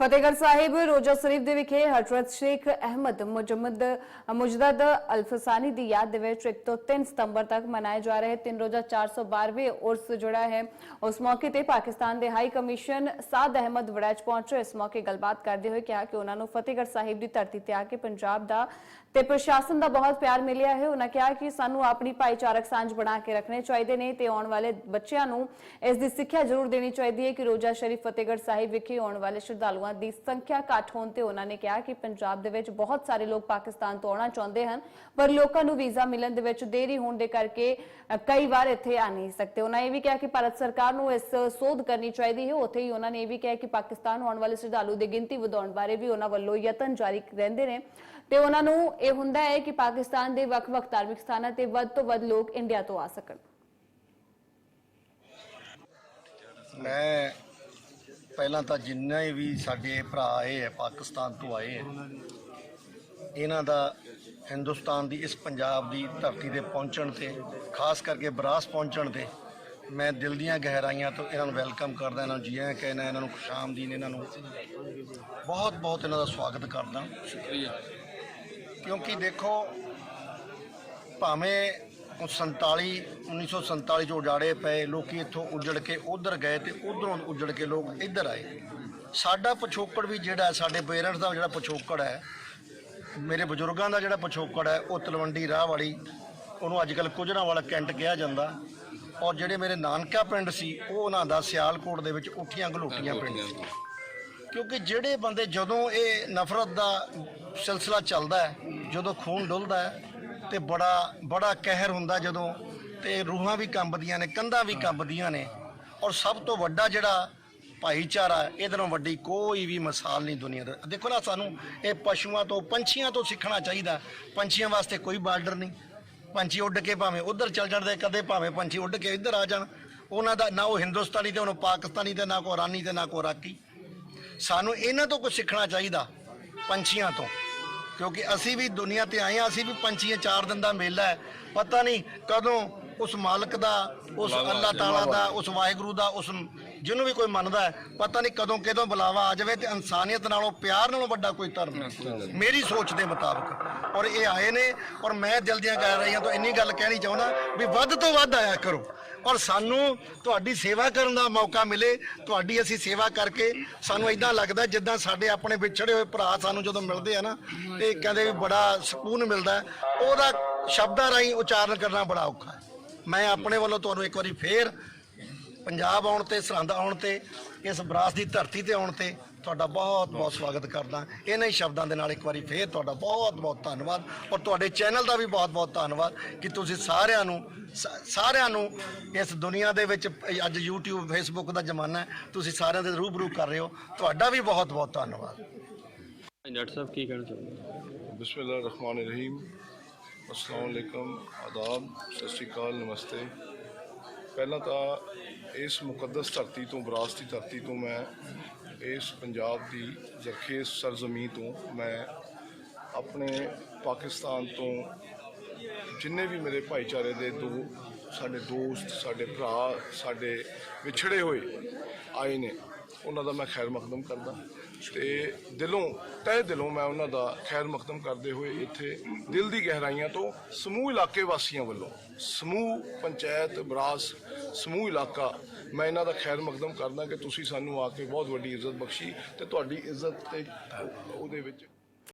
ਫਤਿਹਗੜ੍ਹ ਸਾਹਿਬ, ਰੋਜ਼ਾ ਸ਼ਰੀਫ ਦੇ ਵਿਖੇ ਹਜ਼ਰਤ ਸ਼ੇਖ ਅਹਿਮਦ ਮੁਜਮਦ ਮੁਜਦਦ ਅਲਫਸਾਨੀ ਦੀ ਯਾਦ ਦੇ ਵਿੱਚ 1 ਤੋਂ 3 ਸਤੰਬਰ ਤੱਕ ਮਨਾਏ ਜਾ ਰਹੇ ਤਿੰਨ ਰੋਜ਼ਾ 412ਵੇਂ ਉਰਸ ਜਿਹੜਾ ਹੈ, ਉਸ ਮੌਕੇ ਤੇ ਪਾਕਿਸਤਾਨ ਦੇ ਹਾਈ ਕਮਿਸ਼ਨ ਸਾਦ ਅਹਿਮਦ ਵੜੈਚ ਪਹੁੰਚੇ ਇਸ ਮੌਕੇ ਗੱਲਬਾਤ ਕਰਦੇ ਹੋਏ ਕਿਹਾ ਕਿ ਉਹਨਾਂ ਨੂੰ ਫਤਿਹਗੜ੍ਹ ਸਾਹਿਬ ਦੀ ਧਰਤੀ ਤੇ ਆ ਕੇ ਪੰਜਾਬ ਦਾ ਤੇ ਪ੍ਰਸ਼ਾਸਨ ਦਾ ਬਹੁਤ ਪਿਆਰ ਮਿਲਿਆ ਹੈ। ਉਹਨਾਂ ਕਿਹਾ ਕਿ ਸਾਨੂੰ ਆਪਣੀ ਭਾਈਚਾਰਕ ਸਾਂਝ ਬਣਾ ਕੇ ਰੱਖਣੇ ਚਾਹੀਦੇ ਨੇ ਤੇ ਆਉਣ ਵਾਲੇ ਬੱਚਿਆਂ ਨੂੰ ਇਸ ਦੀ ਸਿੱਖਿਆ ਜ਼ਰੂਰ ਦੇਣੀ ਚਾਹੀਦੀ ਹੈ ਕਿ ਰੋਜ਼ਾ ਸ਼ਰੀਫ ਫਤਿਹਗੜ੍ਹ ਸਾਹਿਬ ਵਿਖੇ ਆਉਣ ਵਾਲੇ ਸ਼ਰਧਾਲੂਆਂ ਦੀ ਸੰਖਿਆ ਘੱਟ ਹੋਣ ਤੇ ਉਹਨਾਂ ਨੇ ਕਿਹਾ ਕਿ ਪੰਜਾਬ ਦੇ ਵਿੱਚ ਬਹੁਤ ਸਾਰੇ ਲੋਕ ਪਾਕਿਸਤਾਨ ਤੋਂ ਆਉਣਾ ਚਾਹੁੰਦੇ ਹਨ, ਪਰ ਲੋਕਾਂ ਨੂੰ ਵੀਜ਼ਾ ਮਿਲਣ ਦੇ ਵਿੱਚ ਦੇਰੀ ਹੋਣ ਦੇ ਕਰਕੇ ਕਈ ਵਾਰ ਇੱਥੇ ਆ ਨਹੀਂ ਸਕਦੇ। ਉਹਨਾਂ ਇਹ ਵੀ ਕਿਹਾ ਕਿ ਭਾਰਤ ਸਰਕਾਰ ਨੂੰ ਇਸ ਸੋਧ ਕਰਨੀ ਚਾਹੀਦੀ ਹੈ। ਉੱਥੇ ਹੀ ਉਹਨਾਂ ਨੇ ਇਹ ਵੀ ਕਿਹਾ ਕਿ ਪਾਕਿਸਤਾਨ ਆਉਣ ਵਾਲੇ ਸ਼ਰਧਾਲੂ ਦੀ ਗਿਣਤੀ ਵਧਾਉਣ ਬਾਰੇ ਵੀ ਉਹਨਾਂ ਵੱਲੋਂ ਯਤਨ ਜਾਰੀ ਰਹਿੰਦੇ ਨੇ। ਤੇ ਉਹਨਾਂ ਨੂੰ ਇਹ ਹੁੰਦਾ ਹੈ ਕਿ ਪਾਕਿਸਤਾਨ ਦੇ ਵੱਖ-ਵੱਖ ਧਾਰਮਿਕ ਸਥਾਨਾਂ ਤੇ ਵੱਧ ਤੋਂ ਵੱਧ ਲੋਕ ਇੰਡੀਆ ਤੋਂ ਆ ਸਕਣ। ਮੈਂ ਪਹਿਲਾਂ ਤਾਂ ਜਿੰਨੇ ਵੀ ਸਾਡੇ ਭਰਾ ਆਏ ਹੈ ਪਾਕਿਸਤਾਨ ਤੋਂ ਆਏ ਹੈ ਇਹਨਾਂ ਦਾ ਹਿੰਦੁਸਤਾਨ ਦੀ ਇਸ ਪੰਜਾਬ ਦੀ ਧਰਤੀ ਤੇ ਪਹੁੰਚਣ ਤੇ ਖਾਸ ਕਰਕੇ ਬਰਾਸ ਪਹੁੰਚਣ ਤੇ ਮੈਂ ਦਿਲ ਦੀਆਂ ਗਹਿਰਾਈਆਂ ਤੋਂ ਇਹਨਾਂ ਨੂੰ ਵੈਲਕਮ ਕਰਦਾ ਇਹਨਾਂ ਨੂੰ ਜੀ ਆਇਆਂ ਕਹਿੰਦਾ ਇਹਨਾਂ ਨੂੰ ਖੁਸ਼ਾਮਦੀਨ ਇਹਨਾਂ ਨੂੰ ਬਹੁਤ ਬਹੁਤ ਇਹਨਾਂ ਦਾ ਸਵਾਗਤ ਕਰਦਾ। ਸ਼ੁਕਰੀਆ। ਕਿਉਂਕਿ ਦੇਖੋ ਭਾਵੇਂ ਉਹ 47 1947 ਚ ਉਜਾੜੇ ਪਏ ਲੋਕੀ ਇੱਥੋਂ ਉੱਜੜ ਕੇ ਉਧਰ ਗਏ ਤੇ ਉਧਰੋਂ ਉੱਜੜ ਕੇ ਲੋਕ ਇੱਧਰ ਆਏ। ਸਾਡਾ ਪਿਛੋਕੜ ਵੀ ਜਿਹੜਾ ਸਾਡੇ ਪੇਰੈਂਟਸ ਦਾ ਜਿਹੜਾ ਪਿਛੋਕੜ ਹੈ ਮੇਰੇ ਬਜ਼ੁਰਗਾਂ ਦਾ ਜਿਹੜਾ ਪਿਛੋਕੜ ਹੈ ਉਹ ਤਲਵੰਡੀ ਰਾਹ ਵਾਲੀ ਉਹਨੂੰ ਅੱਜ ਕੱਲ ਕੁਜਰਾ ਵਾਲਾ ਕੈਂਟ ਕਿਹਾ ਜਾਂਦਾ। ਔਰ ਜਿਹੜੇ ਮੇਰੇ ਨਾਨਕਾ ਪਿੰਡ ਸੀ ਉਹ ਉਹਨਾਂ ਦਾ ਸਿਆਲਕੋਟ ਦੇ ਵਿੱਚ ਉਠੀਆਂ ਘਲੋਟੀਆਂ ਪਿੰਡ ਸੀ। ਕਿਉਂਕਿ ਜਿਹੜੇ ਬੰਦੇ ਜਦੋਂ ਇਹ ਨਫ਼ਰਤ ਦਾ ਸਿਲਸਿਲਾ ਚੱਲਦਾ ਹੈ ਜਦੋਂ ਖੂਨ ਡੁੱਲਦਾ ਹੈ ਤੇ ਬੜਾ ਬੜਾ ਕਹਿਰ ਹੁੰਦਾ ਜਦੋਂ ਤੇ ਰੂਹਾਂ ਵੀ ਕੰਬਦੀਆਂ ਨੇ, ਕੰਧਾਂ ਵੀ ਕੰਬਦੀਆਂ ਨੇ। ਔਰ ਸਭ ਤੋਂ ਵੱਡਾ ਜਿਹੜਾ ਭਾਈਚਾਰਾ ਇਹਦੇ ਨਾਲੋਂ ਵੱਡੀ ਕੋਈ ਵੀ ਮਿਸਾਲ ਨਹੀਂ ਦੁਨੀਆ ਦਾ ਦੇਖੋ ਨਾ, ਸਾਨੂੰ ਇਹ ਪਸ਼ੂਆਂ ਤੋਂ, ਪੰਛੀਆਂ ਤੋਂ ਸਿੱਖਣਾ ਚਾਹੀਦਾ। ਪੰਛੀਆਂ ਵਾਸਤੇ ਕੋਈ ਬਾਰਡਰ ਨਹੀਂ। ਪੰਛੀ ਉੱਡ ਕੇ ਭਾਵੇਂ ਉਧਰ ਚੱਲ ਜਾਂਦੇ ਕਦੇ ਭਾਵੇਂ ਪੰਛੀ ਉੱਡ ਕੇ ਇੱਧਰ ਆ ਜਾਣ। ਉਹਨਾਂ ਦਾ ਨਾ ਉਹ ਹਿੰਦੁਸਤਾਨੀ ਤੇ ਉਹਨੂੰ ਪਾਕਿਸਤਾਨੀ ਤੇ, ਨਾ ਕੋ ਇਰਾਨੀ ਤੇ, ਨਾ ਕੋ ਰਾਕੀ ਸਾਨੂੰ ਇਹਨਾਂ ਤੋਂ ਕੁਝ ਸਿੱਖਣਾ ਚਾਹੀਦਾ, ਪੰਛੀਆਂ ਤੋਂ। ਕਿਉਂਕਿ ਅਸੀਂ ਵੀ ਦੁਨੀਆ ਤੇ ਆਏ ਹਾਂ ਅਸੀਂ ਵੀ ਪੰਛੀਆਂ ਚਾਰ ਦਿਨ ਦਾ ਮੇਲਾ ਹੈ। ਪਤਾ ਨਹੀਂ ਕਦੋਂ ਉਸ ਮਾਲਕ ਦਾ ਉਸ ਅੱਲਾਹ ਤਾਲਾ ਦਾ ਉਸ ਵਾਹਿਗੁਰੂ ਦਾ ਉਸ ਜਿਹਨੂੰ ਵੀ ਕੋਈ ਮੰਨਦਾ ਹੈ ਪਤਾ ਨਹੀਂ ਕਦੋਂ ਕਿਦੋਂ ਬੁਲਾਵਾ ਆ ਜਾਵੇ ਤੇ ਇਨਸਾਨੀਅਤ ਨਾਲੋਂ ਪਿਆਰ ਨਾਲੋਂ ਵੱਡਾ ਕੋਈ ਧਰਮ ਨਹੀਂ। ਮੇਰੀ ਸੋਚ ਦੇ ਮੁਤਾਬਕ। ਔਰ ਇਹ ਆਏ ਨੇ ਔਰ ਮੈਂ ਦਿਲ ਦੀਆਂ ਕਹਿ ਰਹੀਆਂ ਤੋਂ ਇੰਨੀ ਗੱਲ ਕਹਿਣੀ ਚਾਹੁੰਦਾ ਵੀ ਵੱਧ ਤੋਂ ਵੱਧ ਆਇਆ ਕਰੋ। ਔਰ ਸਾਨੂੰ ਤੁਹਾਡੀ ਸੇਵਾ ਕਰਨ ਦਾ ਮੌਕਾ ਮਿਲੇ, ਤੁਹਾਡੀ ਅਸੀਂ ਸੇਵਾ ਕਰਕੇ ਸਾਨੂੰ ਇਦਾਂ ਲੱਗਦਾ ਜਿੱਦਾਂ ਸਾਡੇ ਆਪਣੇ ਵਿਛੜੇ ਹੋਏ ਭਰਾ ਸਾਨੂੰ ਜਦੋਂ ਮਿਲਦੇ ਆ ਨਾ, ਤੇ ਕਹਿੰਦੇ ਵੀ ਬੜਾ ਸਕੂਨ ਮਿਲਦਾ ਉਹਦਾ ਸ਼ਬਦਾਂ ਰਾਹੀਂ ਉਚਾਰਨ ਕਰਨਾ ਬੜਾ ਔਖਾ ਮੈਂ ਆਪਣੇ ਵੱਲੋਂ ਤੁਹਾਨੂੰ ਇੱਕ ਵਾਰੀ ਫੇਰ ਪੰਜਾਬ ਆਉਣ ਤੇ, ਸਰਹੰਦ ਆਉਣ ਤੇ, ਇਸ ਬਰਾਸ ਦੀ ਧਰਤੀ ਤੇ ਆਉਣ ਤੇ ਤੁਹਾਡਾ ਬਹੁਤ ਬਹੁਤ ਸਵਾਗਤ ਕਰਦਾ। ਇਹਨਾਂ ਹੀ ਸ਼ਬਦਾਂ ਦੇ ਨਾਲ ਇੱਕ ਵਾਰੀ ਫੇਰ ਤੁਹਾਡਾ ਬਹੁਤ ਬਹੁਤ ਧੰਨਵਾਦ। ਔਰ ਤੁਹਾਡੇ ਚੈਨਲ ਦਾ ਵੀ ਬਹੁਤ ਬਹੁਤ ਧੰਨਵਾਦ ਕਿ ਤੁਸੀਂ ਸਾਰਿਆਂ ਨੂੰ ਸਾਰਿਆਂ ਨੂੰ ਇਸ ਦੁਨੀਆ ਦੇ ਵਿੱਚ ਅੱਜ YouTube Facebook ਦਾ ਜ਼ਮਾਨਾ ਹੈ ਤੁਸੀਂ ਸਾਰਿਆਂ ਦੇ ਰੂਬਰੂ ਕਰ ਰਹੇ ਹੋ। ਤੁਹਾਡਾ ਵੀ ਬਹੁਤ ਬਹੁਤ ਧੰਨਵਾਦ। ਡਾਕਟਰ ਸਾਹਿਬ ਕੀ ਕਹਿਣਾ ਚਾਹੁੰਦੇ ਬਿਸਮਿਲ੍ਲਾਹਿਰਰਹਿਮਾਨਿਰਰਹੀਮ। ਅਸਲਾਮ ਅਲੈਕਮ ਆਦਾਬ ਸਤਿ ਸ਼੍ਰੀ ਅਕਾਲ ਨਮਸਤੇ। ਪਹਿਲਾਂ ਤਾਂ ਇਸ ਮੁਕੱਦਸ ਧਰਤੀ ਤੋਂ ਵਿਰਾਸਤੀ ਧਰਤੀ ਤੋਂ ਮੈਂ ਇਸ ਪੰਜਾਬ ਦੀ ਜ਼ਰਖੇਜ਼ ਸਰਜ਼ਮੀ ਤੋਂ ਮੈਂ ਆਪਣੇ ਪਾਕਿਸਤਾਨ ਤੋਂ ਜਿੰਨੇ ਵੀ ਮੇਰੇ ਭਾਈਚਾਰੇ ਦੇ ਦੋ, ਸਾਡੇ ਦੋਸਤ, ਸਾਡੇ ਭਰਾ, ਸਾਡੇ ਵਿਛੜੇ ਹੋਏ ਆਏ ਨੇ। ਉਹਨਾਂ ਦਾ ਮੈਂ ਖੈਰ ਮਕਦਮ ਕਰਦਾ। ਤੇ ਦਿਲੋਂ, ਤਹਿ ਦਿਲੋਂ ਮੈਂ ਉਹਨਾਂ ਦਾ ਖੈਰ ਮਕਦਮ ਕਰਦੇ ਹੋਏ ਇੱਥੇ ਦਿਲ ਦੀ ਗਹਿਰਾਈਆਂ ਤੋਂ ਸਮੂਹ ਇਲਾਕੇ ਵਾਸੀਆਂ ਵੱਲੋਂ, ਸਮੂਹ ਪੰਚਾਇਤ, ਬਰਾਸ, ਸਮੂਹ ਇਲਾਕਾ, ਮੈਂ ਇਹਨਾਂ ਦਾ ਖੈਰ ਮਕਦਮ ਕਰਦਾ ਕਿ ਤੁਸੀਂ ਸਾਨੂੰ ਆ ਕੇ ਬਹੁਤ ਵੱਡੀ ਇੱਜ਼ਤ ਬਖਸ਼ੀ ਤੇ ਤੁਹਾਡੀ ਇੱਜ਼ਤ ਤੇ ਉਹਦੇ ਵਿੱਚ